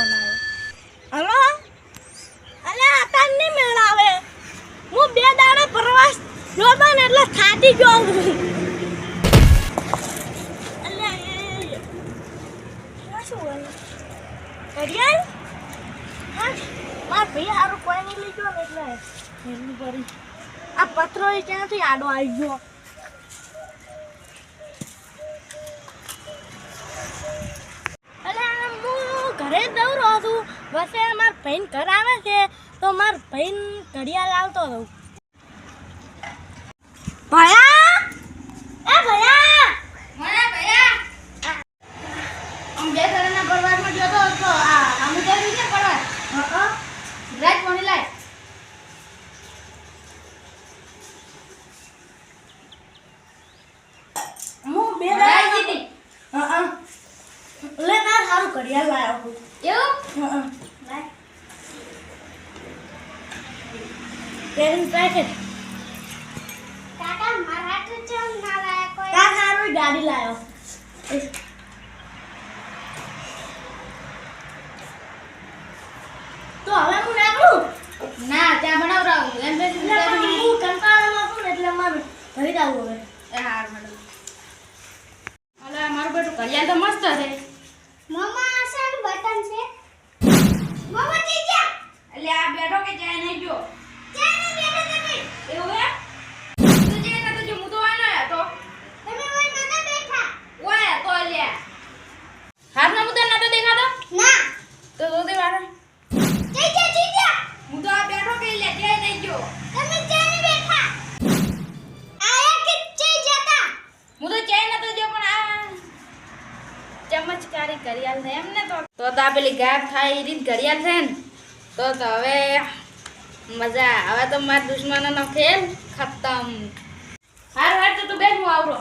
Phone આવ્યો. Hello? અલે આતા નહીં મેળાવે હું બે દાડા પ્રવાસ જોતો ને એટલે થાતી બોલે કરિયલ હા, માર હારું કોઈ નહીં લીધો ને એટલે હેલું કરી આ પત્રો એ ક્યાંથી આડો આવી ગયો? ઘરે દઉં વસે માર ભાઈ ઘર આવે છે તો માર ભાઈ ઘડિયાળ લાવતો રહું. ભયા? એ ભયા? મને ભૈયા. આમ બે જણાના પરવારમાં ગયો તો તો આ આમુ તો રીતે પરવાર. હા રાત કોની લાય? હું બે રાત દાડા જીતી હા હા લે ના સારું ઘડિયાળ લાવ્યો છું એવું? હા હા. પેન કાકા મારા ચમ ના કોઈ? ગાડી લાવ્યો તો હવે હું નાખું? ના ત્યાં બનાવરાવું એમ બેસી હું કંટાળામાં છું ને એટલે મારે ઘરે જવું હવે. એ હાર મેડમ. અલા મારું બેટું ઘડિયાળ તો મસ્ત છે મમ્મા આ શાનું બટન છે મમ્મા જીજા એટલે આ બેઠો કે જાય નહીં ગયો ચાને બેઠો તમે એવું હે તું જે નતો જો હું તો આનો હતો તમે ઓય નતા બેઠા ઓય તો લે હાથનો મુદ્દા નતો દેખાતો ના તો તો દે વારે જીજા જીજા હું તો આ બેઠો કે લે જાય નહીં ગયો તમે ચેન બેઠા? આયા કે ચે જતા? હું તો ચાય નતો જો પણ આ ચમત્કારી ઘડિયાળ છે એમને તો. તો તો પેલી ગાયબ થાય એ રીત ઘડિયાળ છે ને તો તો હવે મજા હવે તો મારા દુશ્મનોનો ખેલ ખતમ. હાર હાર તો તું બેન હું આવરો.